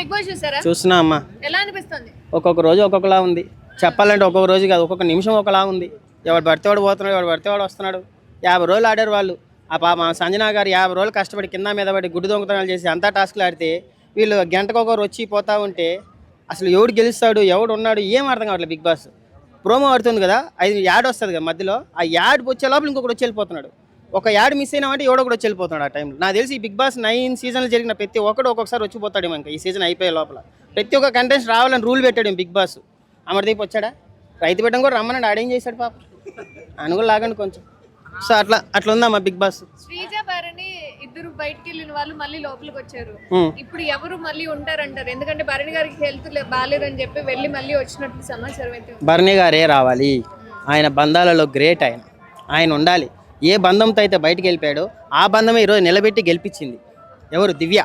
Big boss చూసారా? చూస్తున్నా అమ్మా. ఎలా అనిపిస్తుంది? ఒక్కొక్క రోజు ఒక్కొక్కలా ఉంది. చెప్పాలంటే ఒక్కొక్క రోజు కాదు ఒక్కొక్క నిమిషం ఒకలా ఉంది. ఎవడు పడితే వాడు పోతున్నాడు ఎవడు పడితే వాడు వస్తున్నాడు. యాభై రోజులు ఆడారు వాళ్ళు. ఆ పాప సంజనా గారు యాభై రోజులు కష్టపడి కింద మీద పడి గుడ్డు దొంగతనాలు చేసి అంతా టాస్క్లు ఆడితే వీళ్ళు గంటకొకరు వచ్చి పోతా ఉంటే అసలు ఎవడు గెలుస్తాడు ఎవడు ఉన్నాడు ఏం అర్థం కావట్లేదు బిగ్ బాస్. ప్రోమో ఆడుతుంది కదా అది యాడ్ వస్తుంది కదా మధ్యలో. ఆ యాడ్ వచ్చే లోపల ఇంకొకటి వచ్చి వెళ్ళిపోతున్నాడు. ఒక యాడ్ మిస్ అయినామంటే ఎవడో కూడా వచ్చి వెళ్ళిపోతున్నాడు ఆ టైంలో నాకు తెలిసి బిగ్ బాస్ నైన్ సీజన్లు జరిగిన ప్రతి ఒక్కడు ఒక్కొక్కసారి వచ్చిపోతాడు ఇంకా. ఈ సీజన్ అయిపోయే లోపల. ప్రతి ఒక్క కంటెస్ట్ రావాలని రూల్ పెట్టాడు బిగ్ బాస్ అమర్దీప్ వచ్చాడా? రైతు బిడ్డం కూడా రమ్మని ఆడేం చేశాడు పాప? ఆయన కూడా లాగండి కొంచెం. సో అట్లా అట్లా ఉందమ్మా బిగ్ బాస్ శ్రీజ భరణి ఇద్దరు బయటికి వెళ్ళిన వాళ్ళు మళ్ళీ లోపలికి వచ్చారు. ఇప్పుడు ఎవరు మళ్ళీ ఉంటారంటారు? ఎందుకంటే భరణి గారికి హెల్త్ బాగాలేదని చెప్పి వెళ్ళి మళ్ళీ వచ్చినట్లు సమాచారం అయితే ఉంది. భరణి గారే రావాలి. ఆయన బంధాలలో గ్రేట్ ఆయన. ఆయన ఉండాలి. ఏ బంధంతో అయితే బయటకు వెళ్ళిపోయాడో ఆ బంధమే ఈరోజు నిలబెట్టి గెలిపించింది. ఎవరు? దివ్య.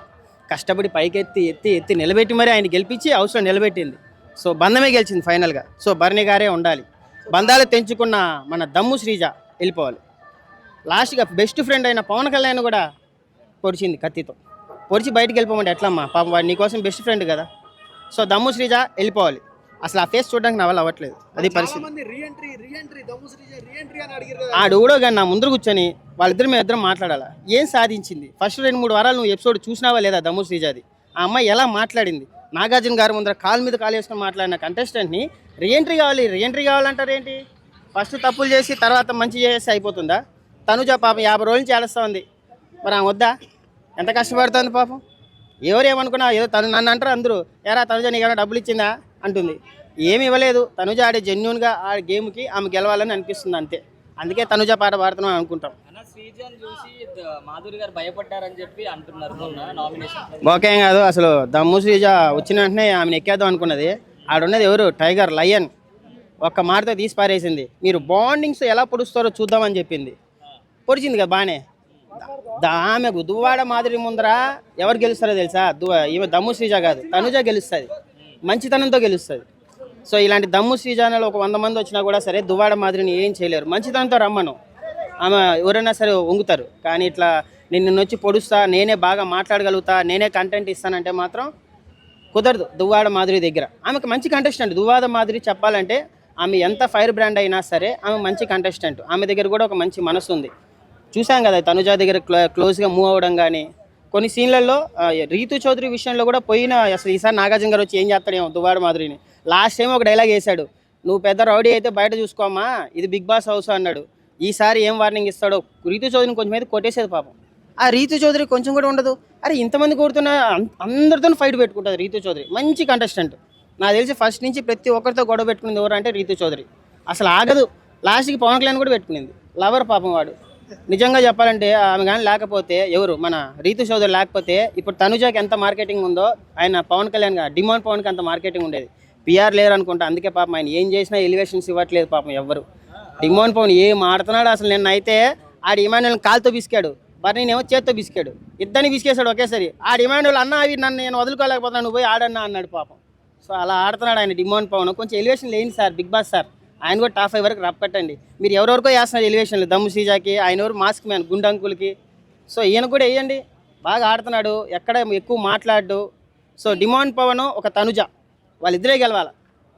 కష్టపడి పైకెత్తి ఎత్తి ఎత్తి నిలబెట్టి మరి ఆయన గెలిపించి అవసరం నిలబెట్టింది. సో బంధమే గెలిచింది ఫైనల్గా. సో భరణి గారే ఉండాలి. బంధాలు తెంచుకున్న మన దమ్ము శ్రీజ వెళ్ళిపోవాలి. లాస్ట్గా బెస్ట్ ఫ్రెండ్ అయిన పవన్ కళ్యాణ్ కూడా పొడిచింది కత్తితో. పొడిచి బయటికి వెళ్ళిపోమంటే ఎట్లమ్మా? పాపం వాడు నీకోసం బెస్ట్ ఫ్రెండ్ కదా. సో దమ్ము శ్రీజ వెళ్ళిపోవాలి. అసలు ఆ ఫేస్ చూడడానికి నా వల్ల అవ్వట్లేదు. అది పరిస్థితి. ఆడు కూడా కానీ నా ముందర కూర్చొని వాళ్ళిద్దరు మేము ఇద్దరం మాట్లాడాలా? ఏం సాధించింది? ఫస్ట్ రెండు మూడు వారాలు నువ్వు ఎపిసోడ్ చూసినావా లేదా దమ్ము శ్రీజాది ఆ అమ్మాయి ఎలా మాట్లాడింది? నాగార్జున గారి ముందర కాలు మీద కాలు వేసుకొని మాట్లాడిన కంటెస్టెంట్ని రీఎంట్రీ కావాలి రీఎంట్రీ కావాలంటారు ఏంటి? ఫస్ట్ తప్పులు చేసి తర్వాత మంచి చేసి అయిపోతుందా? తనుజ పాపం యాభై రోజుల నుంచి ఏడుస్తూ ఉంది. మరి ఆమె వద్దా? ఎంత కష్టపడుతుంది పాపం? ఎవరు ఏమనుకున్నా ఏదో తను నన్ను అంటారు అందరూ. ఎరా తనుజ నీకు డబ్బులు ఇచ్చిందా? అంటుంది. ఏమి ఇవ్వలేదు. తనుజ ఆడే జెన్యున్గా ఆ గేమ్కి ఆమె గెలవాలని అనిపిస్తుంది అంతే. అందుకే తనుజ పాట పాడుతున్నాం అనుకుంటాం. అన్న శ్రీజన్ చూసి ద- మాధురి గారు భయపడ్డారని చెప్పి అంటున్నారు. మొన్న నామినేషన్ ఓకే కాదు అసలు దమ్ము శ్రీజ వచ్చిన వెంటనే ఆమెను ఎక్కేద్దాం అనుకున్నది. ఆడున్నది ఎవరు? Tiger lion. ఒక్క మాటతో తీసి పారేసింది. మీరు బాండింగ్స్ ఎలా పొడుస్తారో చూద్దామని చెప్పింది. పొడిచింది కదా బాగానే. ఆమెకు దువ్వాడ మాదిరి ముందర ఎవరు గెలుస్తారో తెలుసా? దు ఈమె దమ్ము శ్రీజ కాదు. తనుజ గెలుస్తుంది. మంచితనంతో గెలుస్తుంది. సో ఇలాంటి దమ్ము శ్రీజానలో ఒక వంద మంది వచ్చినా కూడా సరే దువ్వాడ మాదిరిని ఏం చేయలేరు. మంచితనంతో రమ్మను. ఆమె ఎవరైనా సరే వంగుతారు. కానీ ఇట్లా నిన్ను వచ్చి పొడుస్తా నేనే బాగా మాట్లాడగలుగుతా నేనే కంటెంట్ ఇస్తానంటే మాత్రం కుదరదు. దువ్వాడ మాధురి దగ్గర. ఆమెకు మంచి కంటెస్టెంట్ దువ్వాడ మాధురి చెప్పాలంటే ఆమె ఎంత ఫైర్ బ్రాండ్ అయినా సరే ఆమె మంచి కంటెస్టెంట్ ఆమె దగ్గర కూడా ఒక మంచి మనసు ఉంది చూసాం కదా తనుజా దగ్గర క్లో క్లోజ్గా మూవ్ అవ్వడం కానీ కొన్ని సీన్లలో రీతు చౌదరి విషయంలో కూడా పోయిన అసలు ఈసారి నాగార్జున గారు వచ్చి ఏం చేస్తాడేమో దువ్వాడ మాధురిని లాస్ట్ టైం ఒక డైలాగ్ వేశాడు నువ్వు పెద్ద రౌడీ అయితే బయట చూసుకోమ్మా ఇది బిగ్ బాస్ హౌస్ అన్నాడు. ఈసారి ఏం వార్నింగ్ ఇస్తాడో రీతు చౌదరిని కొంచెం అయితే కొట్టేసేది పాపం. ఆ రీతు చౌదరి కొంచెం కూడా ఉండదు. అరే ఇంతమంది కోరుతున్న అందరితో ఫైట్ పెట్టుకుంటుంది రీతు చౌదరి మంచి కంటెస్టెంట్ నాకు తెలిసి ఫస్ట్ నుంచి ప్రతి ఒక్కరితో గొడవ పెట్టుకునేది ఎవరు అంటే రీతు చౌదరి. అసలు ఆగదు. లాస్ట్కి పవన్ కళ్యాణ్ కూడా పెట్టుకునింది. లవర్ పాపం వాడు. నిజంగా చెప్పాలంటే ఆమె కానీ లేకపోతే ఎవరు? మన రీతు చౌదరి లేకపోతే ఇప్పుడు తనుజాకి ఎంత మార్కెటింగ్ ఉందో ఆయన పవన్ కళ్యాణ్ డిమాండ్ పవన్కి అంత మార్కెటింగ్ ఉండేది. పిఆర్ లేరు అనుకుంటా అందుకే పాపం ఆయన ఏం చేసినా ఎలివేషన్స్ ఇవ్వట్లేదు పాపం ఎవ్వరు. డిమాండ్ పవన్ ఏం ఆడుతున్నాడు అసలు నిన్న అయితే ఆ డిమాండ్ కాలుతో బిసికాడు బర్నీనేమో చేత్తో బిసికాడు ఇద్దరిని బిసికేశాడు ఒకేసారి. ఆ డిమాండ్ అన్న అవి నన్ను నేను వదులుకోలేకపోతున్నాను నువ్వు పోయి ఆడన్నా అన్నాడు పాపం. సో అలా ఆడుతున్నాడు ఆయన డిమాండ్ పవన్. కొంచెం ఎలివేషన్ లేని సార్ బిగ్ బాస్ సార్. ఆయన కూడా టాప్ ఫైవ్ వరకు రప్ పెట్టండి మీరు ఎవరెవరికో వేస్తున్నారు ఎలివేషన్లు దమ్ము సీజాకి ఆయన ఎవరు మాస్క్ మ్యాన్ గుండంకులకి సో ఈయన కూడా వేయండి. బాగా ఆడుతున్నాడు. ఎక్కడ ఎక్కువ మాట్లాడు. సో డిమాండ్ పవన్ ఒక తనుజ. వాళ్ళిద్దరే గెలవాలి.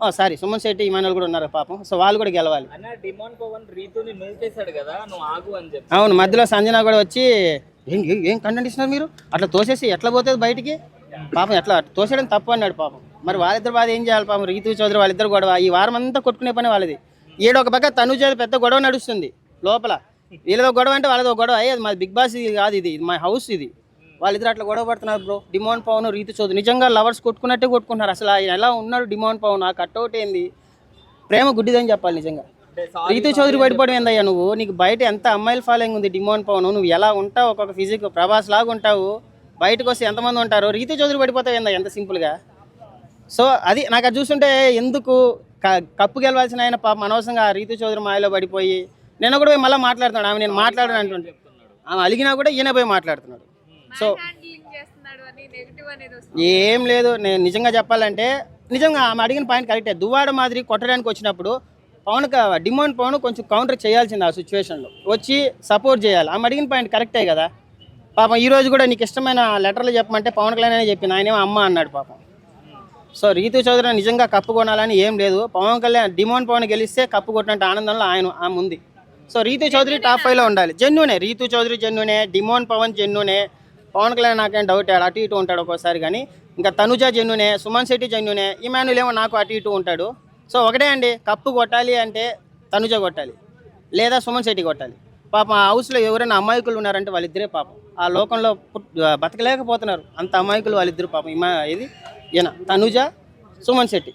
ఓ సారీ సుమన్ శెట్టి ఇమానులు కూడా ఉన్నారు పాపం. సో వాళ్ళు కూడా గెలవాలి. అన్న డిమాండ్ పవన్ రీతుని నూకేశాడు కదా నువ్వు ఆగు అని చెప్పి. అవును మధ్యలో సంజన కూడా వచ్చి ఏం ఏం- ఏం కంటెంట్ ఇస్తున్నారు మీరు? అట్లా తోసేసి ఎట్లా పోతుంది బయటికి? పాపం ఎట్లా తోసేయడం తప్పు అన్నాడు పాపం. మరి వాళ్ళిద్దరు బాధ ఏం చేయాలి పాపం? రీతు చౌదరి వాళ్ళిద్దరు గొడవ. ఈ వారం అంతా కొట్టుకునే పని వాళ్ళది. ఈడ ఒక పక్క తనుజ పెద్ద గొడవ నడుస్తుంది లోపల. వీళ్ళదో గొడవ అంటే వాళ్ళదో గొడవ. అయ్యి అది మాది బిగ్ బాస్ ఇది కాదు ఇది. ఇది మా హౌస్ ఇది. వాళ్ళిద్దరు అట్లా గొడవ పడుతున్నారు బ్రో. డిమాండ్ పవన్ రీతు చౌదరి. నిజంగా లవర్స్ కొట్టుకున్నట్టే కొట్టుకుంటున్నారు. అసలు ఆయన ఎలా ఉన్నాడు డిమాండ్ పవన్? ఆ కట్అవుట్ ఏంది? ప్రేమ గుడ్డిదని చెప్పాలి నిజంగా. రీతు చౌదరి పడిపోవడం ఏందయ్యా నువ్వు? నీకు బయట ఎంత అమ్మాయిల ఫాలోయింగ్ ఉంది డిమాండ్ పవన్? నువ్వు ఎలా ఉంటావు? ఒక్కొక్క ఫిజిక్ ప్రభాస్ లాగా ఉంటావు. బయటకు వస్తే ఎంతమంది ఉంటారు? రీతు చౌదరి పడిపోతావు ఏందా ఎంత సింపుల్గా? సో అది నాకు అది చూస్తుంటే ఎందుకు క- కప్పు గెలవాల్సిన ఆయన పాపం అనవసరంగా రీతు చౌదరి మాయలో పడిపోయి నేను కూడా పోయి మళ్ళీ మాట్లాడుతున్నాడు. ఆమె నేను మాట్లాడను అంటుంటే ఆమె అలిగినా కూడా ఈయన పోయి మాట్లాడుతున్నాడు. సో ఏం లేదు. నేను నిజంగా చెప్పాలంటే నిజంగా ఆమె అడిగిన పాయింట్ కరెక్టే. దువ్వాడ మాదిరి కొట్టడానికి వచ్చినప్పుడు పవన్ డిమాండ్ పవన్ కొంచెం కౌంటర్ చేయాల్సింది ఆ సిచ్యువేషన్లో వచ్చి సపోర్ట్ చేయాలి. ఆమె అడిగిన పాయింట్ కరెక్టే కదా. పాపం ఈ రోజు కూడా నీకు ఇష్టమైన లెటర్లు చెప్పమంటే పవన్ కళ్యాణ్ అనే చెప్పింది ఆయనేమో అమ్మ అన్నాడు పాపం. సో రీతు చౌదరి నిజంగా కప్పు కొనాలని ఏం లేదు. పవన్ కళ్యాణ్ డిమాండ్ పవన్ గెలిస్తే కప్పు కొట్టినట్టు ఆనందంలో ఆయన ఆమె ఉంది. సో రీతు చౌదరి టాప్ ఫైవ్లో ఉండాలి. Genuine Ritu Chowdary genuine demand Pavan genuine Pavan Kalyan నాకేం డౌట్ అటు ఇటు ఉంటాడు ఒక్కోసారి కానీ. ఇంకా తనుజ జెన్యునే సుమన్ శెట్టి జెన్యునే ఇమానుల్ ఏమో నాకు అటు ఇటు ఉంటాడు. సో ఒకటే అండి కప్పు కొట్టాలి అంటే తనుజ కొట్టాలి లేదా సుమన్ శెట్టి కొట్టాలి. పాపం ఆ హౌస్లో ఎవరైనా అమాయకులు ఉన్నారంటే వాళ్ళిద్దరే పాపం. ఆ లోకంలో బతకలేకపోతున్నారు. అంత అమాయకులు వాళ్ళిద్దరు పాపం. ఇమా ఇది ఈయన తనుజ? సుమన్ శెట్టి.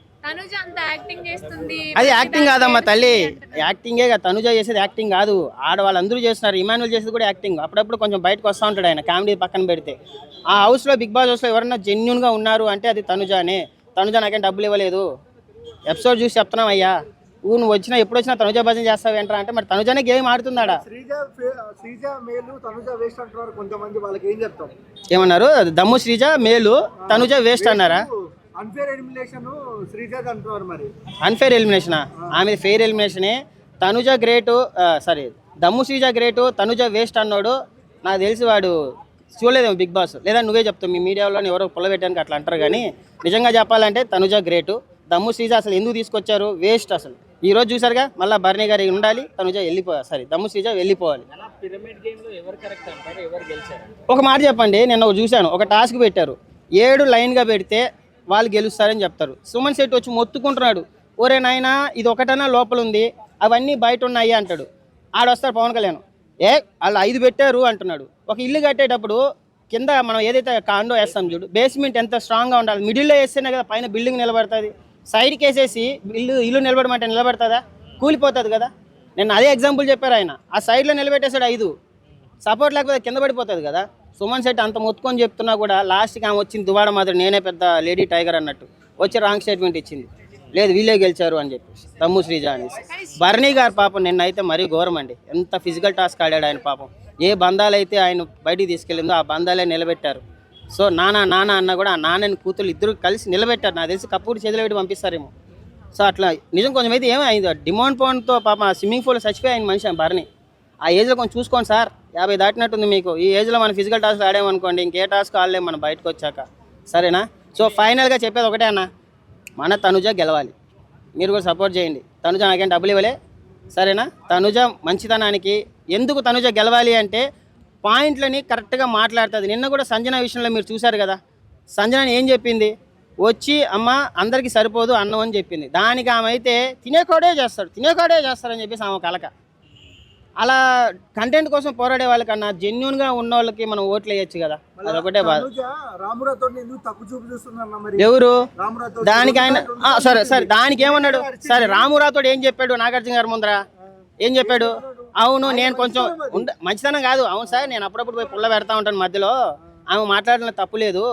అది యాక్టింగ్ కాదమ్మా తల్లి. యాక్టింగే కాదు. తనుజ చేసేది యాక్టింగ్ కాదు. ఆడవాళ్ళందరూ చేస్తున్నారు. ఇమానుల్ చేసేది కూడా యాక్టింగ్ అప్పుడప్పుడు కొంచెం బయటకు వస్తూ ఉంటాడు ఆయన కామెడీ పక్కన పెడితే. ఆ హౌస్లో బిగ్ బాస్ హౌస్లో ఎవరైనా జెన్యున్గా ఉన్నారు అంటే అది తనుజానే. తనుజ నాకేం డబ్బులు ఇవ్వలేదు. ఎపిసోడ్ చూసి చెప్తున్నాం అయ్యా. నువ్వు వచ్చినా ఎప్పుడు వచ్చినా తనుజ భజన చేస్తావు ఏంట్రా అంటే మరి తనుజానే గేమ్ ఆడుతున్నాడా శ్రీజ ఫే- శ్రీజ మేలు తనుజ వేస్ట్ అంటున్నారు కొంతమంది వాళ్ళకి ఏం చెప్తాం? ఏమన్నారు? దమ్ము శ్రీజ మేలు తనుజ వేస్ట్ అన్నారా? అన్ఫేర్ ఎలిమినేషన్ శ్రీజ అంటున్నారు మరి. అన్ఫేర్ ఎలిమినేషనా ఆమె fair ఎలిమినేషనే Tanuja great sorry Dammu Sreeja great Tanuja waste అన్నాడు. నాకు తెలిసి వాడు చూడలేదేమో బిగ్ బాస్. లేదా నువ్వే చెప్తావు మీ మీడియాలో ఎవరో పుల్లబెట్టడానికి అట్లా అంటారు కానీ నిజంగా చెప్పాలంటే తనుజ గ్రేటు దమ్ము శ్రీజ అసలు ఎందుకు తీసుకొచ్చారు? వేస్ట్ అసలు. ఈ రోజు చూసారుగా మళ్ళీ భరణి గారి ఉండాలి తనుజ వెళ్ళిపోవాలి సారీ దమ్ము శ్రీజ వెళ్ళిపోవాలి. ఒక మాట చెప్పండి నేను ఒకటి చూశాను ఒక టాస్క్ పెట్టారు. ఏడు లైన్గా పెడితే వాళ్ళు గెలుస్తారని చెప్తారు. సుమన్ శెట్టి వచ్చి మొత్తుకుంటున్నాడు. ఒరే నాయనా ఇది ఒకటన్నా లోపల ఉంది అవన్నీ బయట ఉన్నాయి అంటాడు. ఆడొస్తాడు పవన్ కళ్యాణ్. ఏ వాళ్ళు ఐదు పెట్టారు అంటున్నాడు. ఒక ఇల్లు కట్టేటప్పుడు కింద మనం ఏదైతే కాండో వేస్తాం చూడు బేస్మెంట్ ఎంత స్ట్రాంగ్గా ఉండాలి మిడిల్లో వేస్తేనే కదా పైన బిల్డింగ్ నిలబడుతుంది. సైడ్కి వేసేసి ఇల్లు ఇల్లు నిలబడమంటే నిలబడుతుందా? కూలిపోతుంది కదా. నేను అదే ఎగ్జాంపుల్ చెప్పారు ఆయన. ఆ సైడ్లో నిలబెట్టేశాడు ఐదు. సపోర్ట్ లేకపోతే కింద పడిపోతుంది కదా. సుమన్ శెట్టి అంత మొత్తుకొని చెప్తున్నా కూడా లాస్ట్కి ఆమె వచ్చింది దువాడ మాత్రం నేనే పెద్ద లేడీ టైగర్ అన్నట్టు. వచ్చి రాంగ్ స్టేట్మెంట్ ఇచ్చింది. లేదు వీళ్ళే గెలిచారు అని చెప్పేసి. తమ్ము శ్రీజ అనేసి. భరణి గారు పాపం నిన్నైతే మరీ ఘోరం అండి. ఎంత ఫిజికల్ టాస్క్ ఆడాడు ఆయన పాపం. ఏ బంధాలైతే ఆయన బయటికి తీసుకెళ్ళిందో ఆ బంధాలే నిలబెట్టారు. సో నానా నానా అన్న కూడా ఆ నాన్నని కూతురు ఇద్దరు కలిసి నిలబెట్టారు. నాకు తెలిసి కప్పుడు చేతిలో పెట్టి పంపిస్తారేమో. సో అట్లా నిజం కొంచెం అయితే ఏమైంది డిమాండ్ పాయింట్తో పాప స్విమ్మింగ్ పూల్ చచ్చిపోయి ఆయన మనిషి భరణి. ఆ ఏజ్లో కొంచెం చూసుకోండి సార్ యాభై దాటినట్టుంది మీకు. ఈ ఏజ్లో మనం ఫిజికల్ టాస్క్ ఆడామనుకోండి ఇంకే టాస్క్ ఆడలేము మనం బయటకు వచ్చాక. సరేనా? సో ఫైనల్గా చెప్పేది ఒకటే అన్న మన తనుజ గెలవాలి. మీరు కూడా సపోర్ట్ చేయండి. తనుజ నాకేం డబ్బులు ఇవ్వలే. సరేనా? తనుజ మంచితనానికి ఎందుకు తనుజ గెలవాలి అంటే పాయింట్లని కరెక్ట్గా మాట్లాడుతుంది. నిన్న కూడా సంజన విషయంలో మీరు చూశారు కదా? సంజన ఏం చెప్పింది? వచ్చి అమ్మ అందరికీ సరిపోదు అన్నం అని చెప్పింది. దానికి ఆమె అయితే తినేకోడే చేస్తాడు తినేకోడే చేస్తారని చెప్పేసి ఆమె కలక అలా కంటెంట్ కోసం పోరాడే వాళ్ళకన్నా జెన్యున్గా ఉన్న వాళ్ళకి మనం ఓట్లు వేయచ్చు కదా? అదొకటే బాధ. ఎవరు? దానికి ఆయన సరే సరే దానికి ఏమన్నాడు? సరే రామురాతోడు ఏం చెప్పాడు నాగార్జున గారి ముందర? ఏం చెప్పాడు? అవును నేను కొంచెం ఉండ మంచితనం కాదు. అవును సార్ నేను అప్పుడప్పుడు పోయి పుల్ల పెడతా ఉంటాను మధ్యలో. ఆమె మాట్లాడిన తప్పు లేదు.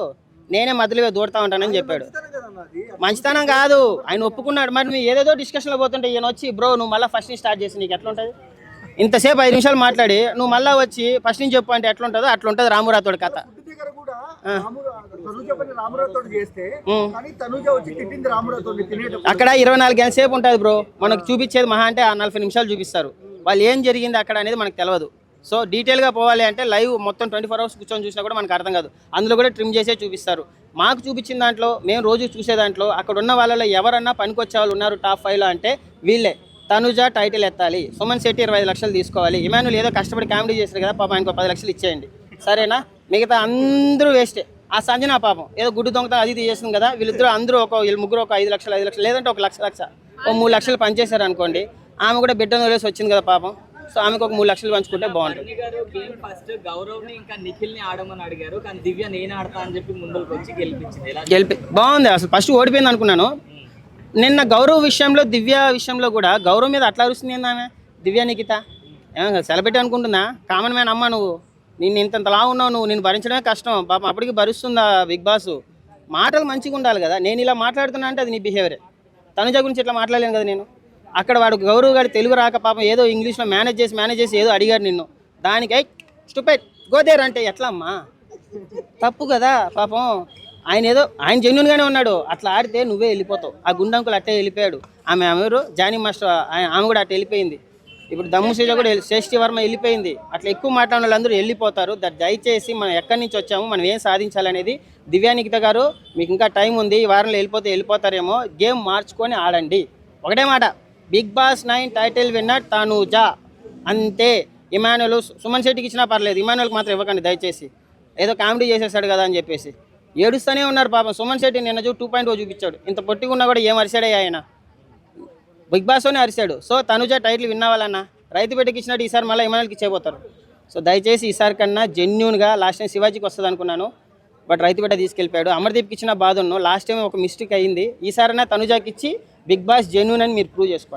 నేనే మధ్యలో దూడతా ఉంటానని చెప్పాడు. మంచితనం కాదు ఆయన ఒప్పుకున్నాడు. మరి నువ్వు ఏదేదో డిస్కషన్లో పోతుంటే ఈయన వచ్చి బ్రో నువ్వు మళ్ళీ ఫస్ట్ నుంచి స్టార్ట్ చేసి నీకు ఎట్లా ఉంటుంది ఇంతసేపు ఐదు నిమిషాలు మాట్లాడి నువ్వు మళ్ళీ వచ్చి ఫస్ట్ నుంచి చెప్పు అంటే ఎట్లా ఉంటుందో అట్లా ఉంటుంది రామురాతోడి కథ అక్కడ ఇరవై నాలుగు గంటల సేపు ఉంటుంది బ్రో. మనకు చూపించేది మహా అంటే ఆ నలభై నిమిషాలు చూపిస్తారు. వాళ్ళు ఏం జరిగింది అక్కడ అనేది మనకు తెలియదు సో డీటెయిల్గా పోవాలి అంటే లైవ్ మొత్తం ట్వంటీ ఫోర్ అవర్స్ కూర్చొని చూసినా కూడా మనకు అర్థం కాదు. అందులో కూడా ట్రిమ్ చేసే చూపిస్తారు. మాకు చూపించిన దాంట్లో మేము రోజు చూసే దాంట్లో అక్కడ ఉన్న వాళ్ళలో ఎవరన్నా పనికొచ్చే వాళ్ళు ఉన్నారు టాప్ ఫైవ్లో అంటే వీళ్ళే. తనుజ టైటిల్ ఎత్తాలి. సుమన్ శెట్టి ఇరవై ఐదు లక్షలు తీసుకోవాలి. ఇమానుల్ ఏదో కష్టపడి కామెడీ చేశారు కదా పాపం ఆయనకు పది లక్షలు ఇచ్చేయండి. సరేనా? మిగతా అందరూ వేస్టే. ఆ సంజన పాపం ఏదో గుడ్డు దొంగత అది తీసేస్తుంది కదా వీళ్ళిద్దరూ అందరూ ఒక వీళ్ళు ముగ్గురు ఒక ఐదు లక్షలు ఐదు లక్షలు లేదంటే ఒక లక్ష లక్ష ఓ మూడు లక్షలు పనిచేశారు అనుకోండి ఆమె కూడా బిడ్డను వదిలేసి వచ్చింది కదా పాపం. సో ఆమెకు ఒక మూడు లక్షలు పంచుకుంటే బాగుంటుంది. భరణి గారు గేమ్ ఫస్ట్ గౌరవ్ని ఇంకా నిఖిల్ని ఆడమని అడిగారు. కానీ దివ్య నేను ఆడతా అని చెప్పి ముందుకు వచ్చి గెలిపించింది. ఎలా గెలిపి బాగుంది అసలు. ఫస్ట్ ఓడిపోయింది అనుకున్నాను. నిన్న గౌరవ్ విషయంలో దివ్య విషయంలో కూడా గౌరవ్ మీద అట్లా అరుస్తుంది ఏంది ఆమె? దివ్య నిఖిత. ఏమో సెలబ్రిటీ అనుకుంటుందా? కామన్ మ్యాన్ అమ్మ నువ్వు. నిన్ను ఇంతలా ఉన్నావు నువ్వు. నేను భరించడమే కష్టం. పాపం అప్పటికి భరిస్తుందా బిగ్ బాస్? మాటలు మంచిగా ఉండాలి కదా. నేను ఇలా మాట్లాడుతున్నా అంటే అది నీ బిహేవియరే తనుజ గురించి ఇట్లా మాట్లాడలేను కదా నేను? అక్కడ వాడు గౌరవ్ గారు తెలుగు రాక పాపం ఏదో ఇంగ్లీష్లో మేనేజ్ చేసి మేనేజ్ చేసి ఏదో అడిగాడు నిన్ను. దానికై స్టూపెట్ గోదేర్ అంటే ఎట్లా అమ్మా తప్పు కదా పాపం. ఆయన ఏదో ఆయన జెన్యున్గానే ఉన్నాడు. అట్లా ఆడితే నువ్వే వెళ్ళిపోతావు. ఆ గుండంకులు అట్టే వెళ్ళిపోయాడు. ఆమె ఎవరు? జానీ మాస్టర్ ఆయన- ఆమె కూడా అట్ట వెళ్ళిపోయింది. ఇప్పుడు దమ్ము శ్రీజ కూడా శ్రేష్ఠి వర్మ వెళ్ళిపోయింది. అట్లా ఎక్కువ మాట్లాడిన వాళ్ళందరూ వెళ్ళిపోతారు. దట్ దయచేసి మనం ఎక్కడి నుంచి వచ్చాము మనం ఏం సాధించాలనేది దివ్యానికిత గారు మీకు ఇంకా టైం ఉంది. ఈ వారంలో వెళ్ళిపోతే వెళ్ళిపోతారేమో. గేమ్ మార్చుకొని ఆడండి. ఒకటే మాట. Bigg Boss nine title winner Tanuja. అంతే. ఇమానులు సుమన్ శెట్టికి ఇచ్చినా పర్లేదు. ఇమానులకు మాత్రం ఇవ్వకండి దయచేసి. ఏదో కామెడీ చేసేసాడు కదా అని చెప్పేసి. ఏడుస్తూనే ఉన్నారు పాపం. సుమన్ శెట్టి నిన్న చూ టూ పాయింట్ చూపించాడు. ఇంత పొట్టిగా ఉన్నా కూడా ఏం అరిశాడే ఆయన? బిగ్ బాస్లోనే అరిశాడు సో తనుజ టైటిల్ విన్నావాలన్నా రైతు బిడ్డకి ఇచ్చినట్టు ఈసారి మళ్ళీ ఇమానులకి ఇచ్చేపోతారు సో దయచేసి ఈసారి కన్నా జెన్యున్గా లాస్ట్ టైం శివాజీకి వస్తుంది అనుకున్నాను బట్ రైతు బిడ్డ తీసుకెళ్ళిపోయాడు. అమర్దీప్కి ఇచ్చిన బాధ ఉన్నాను లాస్ట్ టైం ఒక మిస్టేక్ అయ్యింది ఈసారైనా తనుజాకి ఇచ్చి బిగ్ బాస్ జెన్యున్ అని మీరు ప్రూవ్ చేసుకోండి.